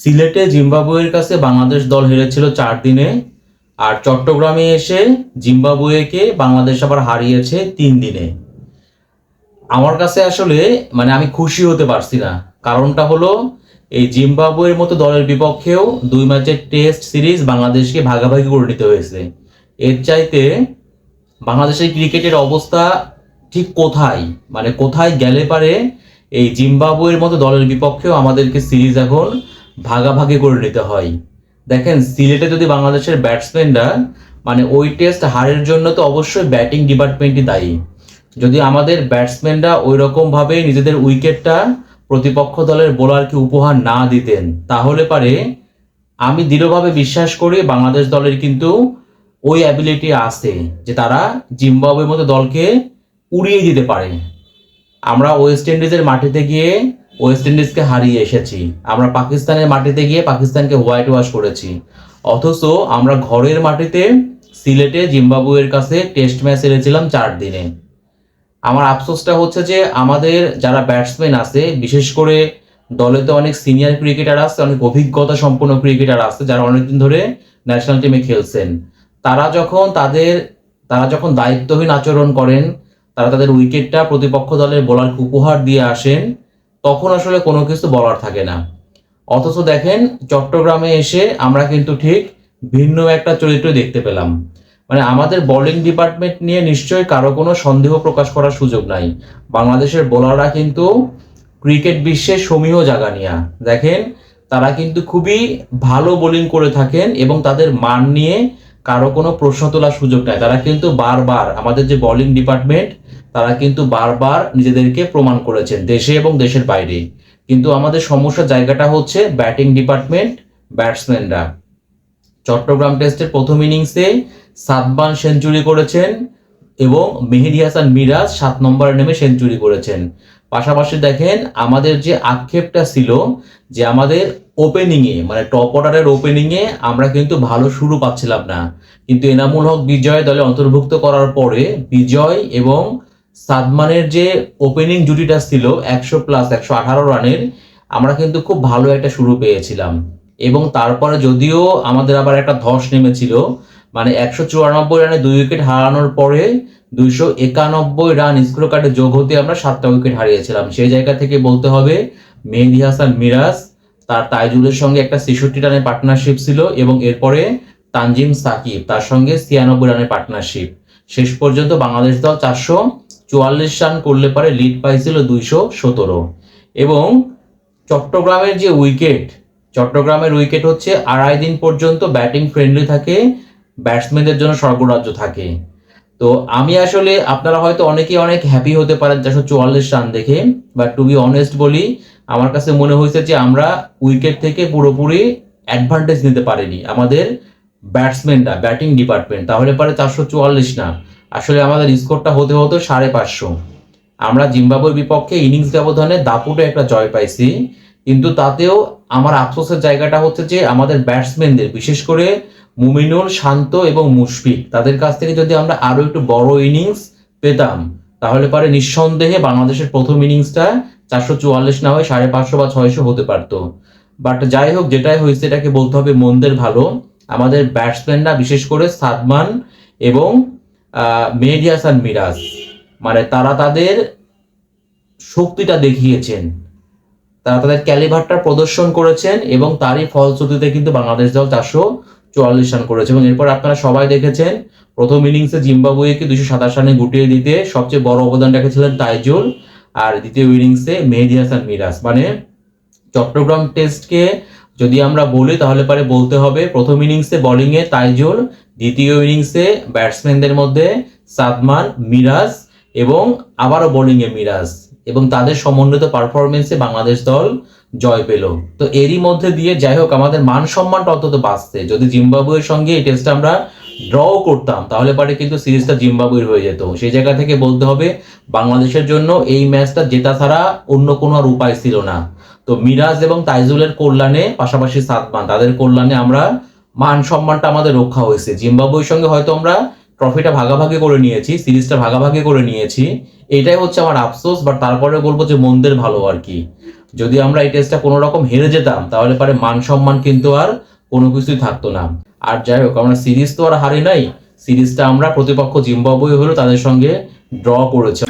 সিলেটে জিম্বাবুয়ের কাছে বাংলাদেশ দল হেরেছিল চার দিনে, আর চট্টগ্রামে এসে জিম্বাবুয়েকে বাংলাদেশ আবার হারিয়েছে তিন দিনে। আমার কাছে আসলে মানে আমি খুশি হতে পারছি না। কারণটা হলো, এই জিম্বাবুয়ের মতো দলের বিপক্ষেও দুই ম্যাচের টেস্ট সিরিজ বাংলাদেশকে ভাগাভাগি করে নিতে হয়েছে। এর চাইতে বাংলাদেশের ক্রিকেটের অবস্থা ঠিক কোথায়? মানে কোথায় গেলে পারে এই জিম্বাবুয়ের মতো দলের বিপক্ষেও আমাদেরকে সিরিজ এখন ভাগাভাগি করে নিতে হয়। দেখেন, সিলেটে যদি বাংলাদেশের ব্যাটসম্যানরা মানে ওই টেস্ট হারের জন্য তো অবশ্যই ব্যাটিং ডিপার্টমেন্টই দায়ী। যদি আমাদের ব্যাটসম্যানরা ওই রকম ভাবে নিজেদের উইকেটটা প্রতিপক্ষ দলের বোলারকে উপহার না দিতেন, তাহলে পারে আমি দৃঢ়ভাবে বিশ্বাস করি বাংলাদেশ দলের কিন্তু ওই অ্যাবিলিটি আছে যে তারা জিম্বাবুয়ের মতো দলকে উড়িয়ে দিতে পারে। আমরা ওয়েস্ট ইন্ডিজের মাটিতে গিয়ে ওয়েস্ট ইন্ডিজকে হারিয়ে এসেছি। আমরা পাকিস্তানের মাটিতে গিয়ে পাকিস্তানকে হোয়াইট ওয়াশ করেছি। অথচ আমরা ঘরের মাটিতে সিলেটে জিম্বাবুয়ের কাছে টেস্ট ম্যাচ হেরেছিলাম চার দিনে। আমার আফসোসটা হচ্ছে যে আমাদের যারা ব্যাটসম্যান আছে, বিশেষ করে দলে তো অনেক সিনিয়র ক্রিকেটার আছে, অনেক অভিজ্ঞতা সম্পন্ন ক্রিকেটার আছে, যারা অনেকদিন ধরে ন্যাশনাল টিমে খেলছেন। তারা যখন তাদের, তারা যখন দায়িত্বহীন আচরণ করেন, তারা তাদের উইকেটটা প্রতিপক্ষ দলের বোলারকে উপহার দিয়ে আসেন তখন আসলে কোনো কিছু বলার থাকে না। অথচ দেখেন, চট্টগ্রামে এসে আমরা কিন্তু ঠিক ভিন্ন একটা চরিত্র দেখতে পেলাম। মানে আমাদের বোলিং ডিপার্টমেন্ট নিয়ে নিশ্চয়ই কারও কোনো সন্দেহ প্রকাশ করার সুযোগ নাই। বাংলাদেশের বোলাররা কিন্তু ক্রিকেট বিশ্বে সমীহ জাগানিয়া। দেখেন, তারা কিন্তু খুবই ভালো বোলিং করে থাকেন এবং তাদের মান নিয়ে কারও কোনো প্রশ্ন তোলার সুযোগ নাই। তারা কিন্তু বারবার আমাদের যে বোলিং ডিপার্টমেন্ট তারা কিন্তু বারবার নিজেদেরকে প্রমাণ করেছেন দেশে এবং দেশের বাইরে। কিন্তু আমাদের সমস্যার জায়গাটা হচ্ছে ব্যাটিং ডিপার্টমেন্ট ব্যাটসম্যানরা চট্টগ্রাম টেস্টের প্রথম ইনিংসে সাতবান সেঞ্চুরি করেছেন এবং মেহেদি হাসান মিরাজ সাত নম্বরে নেমে সেঞ্চুরি করেছেন। পাশাপাশি দেখেন, আমাদের যে আক্ষেপটা ছিল যে আমাদের ওপেনিংয়ে মানে টপ অর্ডারের ওপেনিংয়ে আমরা কিন্তু ভালো শুরু পাচ্ছিলাম না। কিন্তু এনামুল হক বিজয় দলে অন্তর্ভুক্ত করার পরে বিজয় এবং সাদমানের যে ওপেনিং জুটিটা ছিল, একশো প্লাস একশো আঠারো রানের, আমরা কিন্তু খুব ভালো একটা শুরু পেয়েছিলাম। এবং তারপরে যদিও আমাদের আবার একটা ধস নেমেছিল মানে একশো চুরানব্বই রানে দুই উইকেট হারানোর পরে দুইশো একানব্বই রান স্কোর কার্ডে যোগ হতে আমরা সাতটা উইকেট হারিয়েছিলাম। সেই জায়গা থেকে বলতে হবে, মেহেদি হাসান মিরাজ তার তাইজুলের সঙ্গে একটা ছেষট্টি রানের পার্টনারশিপ ছিল এবং এরপরে তানজিম সাকিব, তার সঙ্গে ছিয়ানব্বই রানের পার্টনারশিপ শেষ পর্যন্ত বাংলাদেশ দল চারশো চুয়াল্লিশ রান করলে পরে লিড পাইছিল দুইশো সতেরো। এবং চট্টগ্রামের যে উইকেট, চট্টগ্রামের উইকেট হচ্ছে আড়াই দিন পর্যন্ত ব্যাটিং ফ্রেন্ডলি থাকে ব্যাটসম্যানদের জন্য স্বর্গরাজ্য থাকে। তো আমি আসলে, আপনারা হয়তো অনেকেই অনেক হ্যাপি হতে পারেন চারশো চুয়াল্লিশ রান দেখে বাট টু বি অনেস্ট বলি আমার কাছে মনে হয়েছে যে আমরা উইকেট থেকে পুরোপুরি অ্যাডভান্টেজ নিতে পারিনি। আমাদের ব্যাটসম্যানরা ব্যাটিং ডিপার্টমেন্ট তাহলে পরে চারশো চুয়াল্লিশ না। আসলে আমাদের স্কোরটা হতে হতো সাড়ে পাঁচশো। আমরা জিম্বাবুয়ের বিপক্ষে ইনিংস ব্যবধানে দাপুটে একটা জয় পাইছি, কিন্তু তাতেও আমার আফসোসের জায়গাটা হচ্ছে যে আমাদের ব্যাটসম্যানদের বিশেষ করে মুমিনুল, শান্ত এবং মুশফিক, তাদের কাছ থেকে যদি আমরা আরও একটু বড় ইনিংস পেতাম, তাহলে পরে নিঃসন্দেহে বাংলাদেশের প্রথম ইনিংসটা চারশো চুয়াল্লিশ না হয় সাড়ে পাঁচশো বা ছয়শো হতে পারতো। বাট যাই হোক, যেটাই হয়েছে, এটাকে বলতে হবে মন্দের ভালো। আমাদের ব্যাটসম্যানরা, বিশেষ করে সাদমান এবং মেহেদি হাসান মিরাজ মানে তারা তাদের শক্তিটা দেখিয়েছেন। তারা তাদের ক্যালিভারটা প্রদর্শন করেছেন এবং তারই ফলশ্রুতিতে কিন্তু বাংলাদেশ দল চারশো চুয়াল্লিশ রান করেছে। এবং এরপর আপনারা সবাই দেখেছেন, প্রথম ইনিংসে জিম্বাবুয়েকে দুশো সাতাশ রানে গুটিয়ে দিতে সবচেয়ে বড় অবদান রেখেছিলেন তাইজুল। আর দ্বিতীয় ইনিংসে মেহেদি হাসান মিরাজ মানে চট্টগ্রাম টেস্টকে যদি আমরা বলি, তাহলে পারে বলতে হবে, প্রথম ইনিংসে বোলিংয়ে তাইজুল, দ্বিতীয় ইনিংসে ব্যাটসম্যানদের মধ্যে সাদমান মিরাজ এবং আবারও বোলিংয়ে মিরাজ এবং তাদের সমন্বিত পারফরমেন্সে বাংলাদেশ দল জয় পেল। তো এরই মধ্যে দিয়ে যাই হোক, আমাদের মান সম্মানটা অন্তত বাঁচছে। যদি জিম্বাবুয়ের সঙ্গে এই টেস্টটা আমরা ড্র করতাম, তাহলে পারে কিন্তু সিরিজটা জিম্বাবুয়ের হয়ে যেত। সেই জায়গা থেকে বলতে হবে, বাংলাদেশের জন্য এই ম্যাচটা জেতা ছাড়া অন্য কোনো আর উপায় ছিল না। তো মিরাজ এবং তাইজুলের কল্যাণে, পাশাপাশি সাতমান তাদের কল্যাণে আমরা মান সম্মানটা আমাদের রক্ষা হয়েছে। জিম্বাবুয়ের সঙ্গে হয়তো আমরা ট্রফিটা ভাগাভাগি করে নিয়েছি, সিরিজটা ভাগাভাগি করে নিয়েছি। এটাই হচ্ছে আমার আফসোস বাট তারপরে বলব যে মন্দের ভালো আর কি। যদি আমরা এই টেস্টটা কোনো রকম হেরে যেতাম, তাহলে পরে মান সম্মান কিন্তু আর কোনো কিছুই থাকতো না। আর যাই হোক, আমরা সিরিজ তো আর হারি নাই। সিরিজটা আমরা প্রতিপক্ষ জিম্বাবুয়ে হলেও তাদের সঙ্গে ড্র করেছে।